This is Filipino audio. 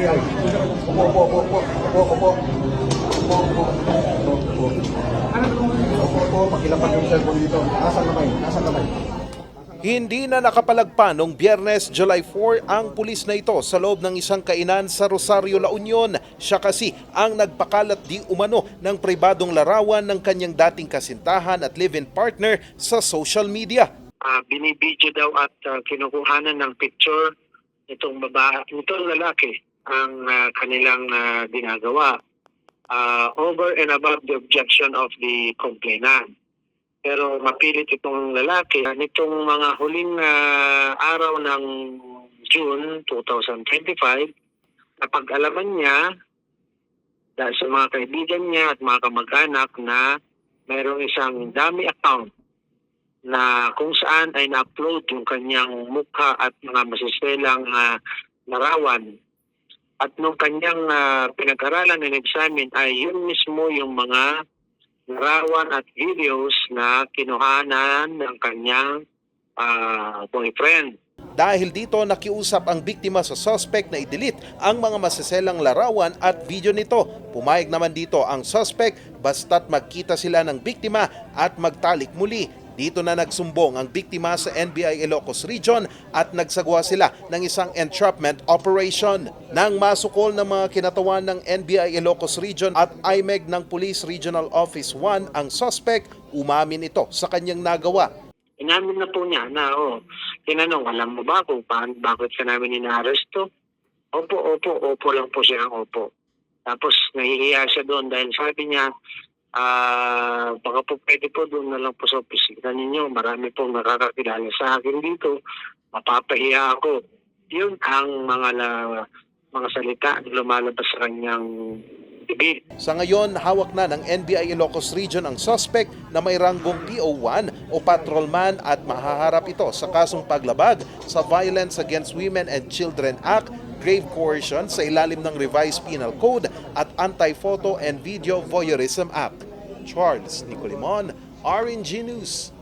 Opo, opo, opo, opo, opo, opo. Opo, opo, opo, opo. Opo, opo, pakilapag yung cellphone dito. Nasaan kamay? Nasaan kamay? Hindi na nakapalagpa noong biyernes July 4 ang pulis na ito sa loob ng isang kainan sa Rosario, La Union. Siya kasi ang nagpakalat di umano ng pribadong larawan ng kanyang dating kasintahan at live-in partner sa social media. uh, binibidyo daw at uh, kinukuhanan ng picture itong babae, itong lalaki ang uh, kanilang uh, ginagawa uh, over and above the objection of the complainant. Pero mapilit itong lalaki. Nitong mga huling uh, araw ng June 2025, napag-alaman niya dahil sa mga kaibigan niya at mga kamag-anak na mayroong isang dummy account na kung saan ay na-upload yung kanyang mukha at mga masiselang uh, larawan. At nung kanyang ah, pinag-aralan and examine ay yun mismo yung mga larawan at videos na kinuhanan ng kanyang ah, boyfriend. Dahil dito nakiusap ang biktima sa suspect na i-delete ang mga masaselang larawan at video nito. Pumayag naman dito ang suspect basta't magkita sila ng biktima at magtalik muli. Dito na nagsumbong ang biktima sa NBI Ilocos Region at nagsagwa sila ng isang entrapment operation. Nang masukol ng mga kinatawan ng NBI Ilocos Region at IMEG ng Police Regional Office 1 ang suspect, umamin ito sa kanyang nagawa. Inamin na po niya na, oh, tinanong, alam mo ba kung paano, bakit ka namin inaaresto? Opo, opo, opo lang po siya opo. Tapos nahihiya siya doon dahil sabi niya, ah, baka po pwede po doon na lang po sa opisina ninyo. Marami pong nakakakilala sa akin dito. Mapapahiya ako. Yun ang mga la, mga salita na lumalabas sa kanyang bibig. Sa ngayon, hawak na ng NBI Ilocos Region ang suspect na may ranggong PO1 o patrolman at mahaharap ito sa kasong paglabag sa Violence Against Women and Children Act, grave coercion sa ilalim ng Revised Penal Code at Anti-Photo and Video Voyeurism Act. Charles Nicolimon, RNG News.